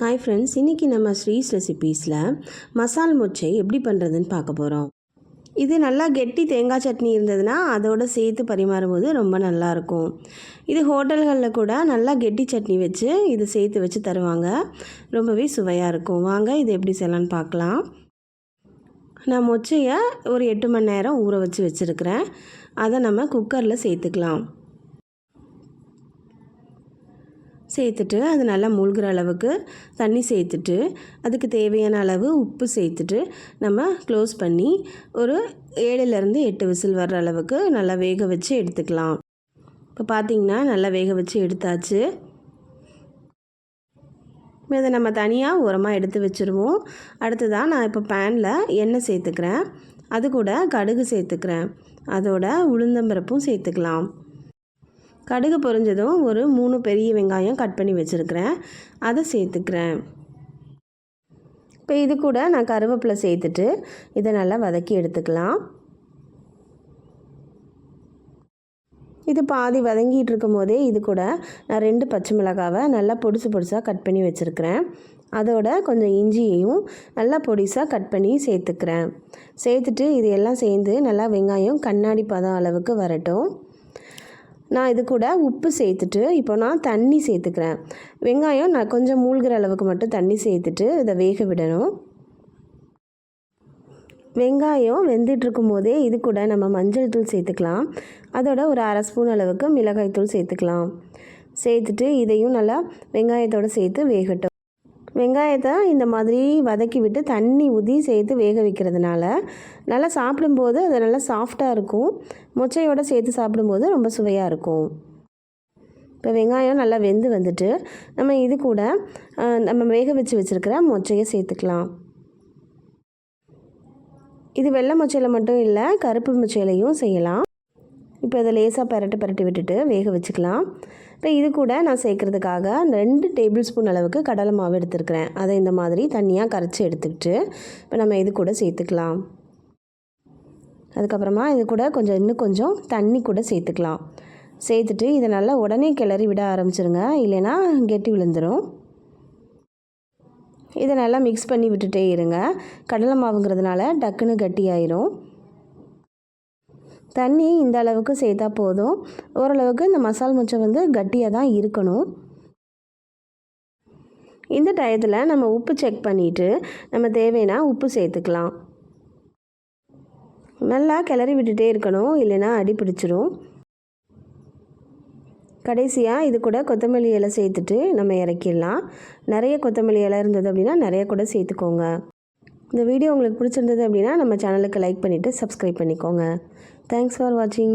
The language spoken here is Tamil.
ஹாய் ஃப்ரெண்ட்ஸ் இன்றைக்கி நம்ம ஸ்ரீஸ் ரெசிபீஸில் மசால் மொச்சை எப்படி பண்ணுறதுன்னு பார்க்க போகிறோம் இது நல்லா கெட்டி தேங்காய் சட்னி இருந்ததுன்னா அதோட சேர்த்து பரிமாறும்போது ரொம்ப நல்லாயிருக்கும் இது ஹோட்டல்களில் கூட நல்லா கெட்டி சட்னி வச்சு இது சேர்த்து வச்சு தருவாங்க. ரொம்பவே சுவையாக இருக்கும். வாங்க இது எப்படி செய்யலான்னு பார்க்கலாம். நான் மொச்சையை ஒரு எட்டு மணி நேரம் ஊற வச்சு வச்சுருக்கிறேன். அதை நம்ம குக்கரில் சேர்த்துக்கலாம். சேர்த்துட்டு அது நல்லா மூழ்கிற அளவுக்கு தண்ணி சேர்த்துட்டு அதுக்கு தேவையான அளவு உப்பு சேர்த்துட்டு நம்ம க்ளோஸ் பண்ணி ஒரு ஏழுலேருந்து எட்டு விசில் வர்ற அளவுக்கு நல்லா வேக வச்சு எடுத்துக்கலாம். இப்போ பார்த்திங்கன்னா நல்லா வேக வச்சு எடுத்தாச்சு. இதை நம்ம தனியாக உரமாக எடுத்து வச்சுருவோம். அடுத்ததாக நான் இப்போ பேனில் எண்ணெய் சேர்த்துக்கிறேன். அது கூட கடுகு சேர்த்துக்கிறேன். அதோட உளுந்தம்பருப்பும் சேர்த்துக்கலாம். கடுகு பொரிஞ்சதும் ஒரு மூணு பெரிய வெங்காயம் கட் பண்ணி வச்சுருக்கிறேன். அதை சேர்த்துக்கிறேன். இப்போ இது கூட நான் கருவேப்பிலை சேர்த்துட்டு இதை நல்லா வதக்கி எடுத்துக்கலாம். இது பாதி வதங்கிட்டு இருக்கும் போதே இது கூட நான் ரெண்டு பச்சை மிளகாவை நல்லா பொடிசு பொடிசாக கட் பண்ணி வச்சுருக்கிறேன். அதோட கொஞ்சம் இஞ்சியையும் நல்லா பொடிசாக கட் பண்ணி சேர்த்துக்கிறேன். சேர்த்துட்டு இது எல்லாம் சேர்ந்து நல்லா வெங்காயம் கண்ணாடி பதம் அளவுக்கு வரட்டும். நான் இது கூட உப்பு சேர்த்துட்டு இப்போ நான் தண்ணி சேர்த்துக்கிறேன். வெங்காயம் நான் கொஞ்சம் மூழ்கிற அளவுக்கு மட்டும் தண்ணி சேர்த்துட்டு இதை வேக விடணும். வெங்காயம் வெந்துட்டுருக்கும் போதே இது கூட நம்ம மஞ்சள் தூள் சேர்த்துக்கலாம். அதோட ஒரு அரை ஸ்பூன் அளவுக்கு மிளகாய் தூள் சேர்த்துக்கலாம். சேர்த்துட்டு இதையும் நல்லா வெங்காயத்தோடு சேர்த்து வேகட்டும். வெங்காயத்தை இந்த மாதிரி வதக்கி விட்டு தண்ணி ஊற்றி சேர்த்து வேக வைக்கிறதுனால நல்லா சாப்பிடும்போது அது நல்லா சாஃப்டாக இருக்கும். மொச்சையோடு சேர்த்து சாப்பிடும்போது ரொம்ப சுவையாக இருக்கும். இப்போ வெங்காயம் நல்லா வெந்து வந்துட்டு நம்ம இது கூட நம்ம வேக வச்சு வச்சுருக்கிற மொச்சையை சேர்த்துக்கலாம். இது வெள்ளை மொச்சையில் மட்டும் இல்லை கருப்பு மொச்சையிலையும் செய்யலாம். இப்போ இதை லேசாக பரட்டு பரட்டி விட்டுட்டு வேக வச்சுக்கலாம். இப்போ இது கூட நான் சேர்க்குறதுக்காக ரெண்டு டேபிள் ஸ்பூன் அளவுக்கு கடலை மாவு எடுத்துருக்கிறேன். அதை இந்த மாதிரி தண்ணியாக கரைச்சி எடுத்துக்கிட்டு இப்போ நம்ம இது கூட சேர்த்துக்கலாம். அதுக்கப்புறமா இது கூட கொஞ்சம் இன்னும் கொஞ்சம் தண்ணி கூட சேர்த்துக்கலாம். சேர்த்துட்டு இதை நல்லா உடனே கிளறி விட ஆரம்பிச்சிருங்க. இல்லைன்னா கெட்டி விழுந்துடும் இதை நல்லா மிக்ஸ் பண்ணி விட்டுட்டே இருங்க. கடலை மாவுங்கிறதுனால டக்குன்னு கட்டி ஆயிரும் தண்ணி இந்த அளவுக்கு சேர்த்தா போதும். ஓரளவுக்கு இந்த மசால் முச்சை வந்து கட்டியாக தான் இருக்கணும். இந்த டயத்தில் நம்ம உப்பு செக் பண்ணிவிட்டு நம்ம தேவைன்னா உப்பு சேர்த்துக்கலாம். நல்லா கிளறி விட்டுட்டே இருக்கணும் இல்லைன்னா அடி பிடிச்சிரும். கடைசியாக இது கூட கொத்தமல்லி இலை சேர்த்துட்டு நம்ம இறக்கிடலாம். நிறைய கொத்தமல்லி இலை இருந்தது அப்படின்னா நிறைய கூட சேர்த்துக்கோங்க. இந்த வீடியோ உங்களுக்கு பிடிச்சிருந்தது அப்படின்னா நம்ம சேனலுக்கு லைக் பண்ணிவிட்டு சப்ஸ்கிரைப் பண்ணிக்கோங்க. தேங்க்ஸ் ஃபார் வாட்சிங்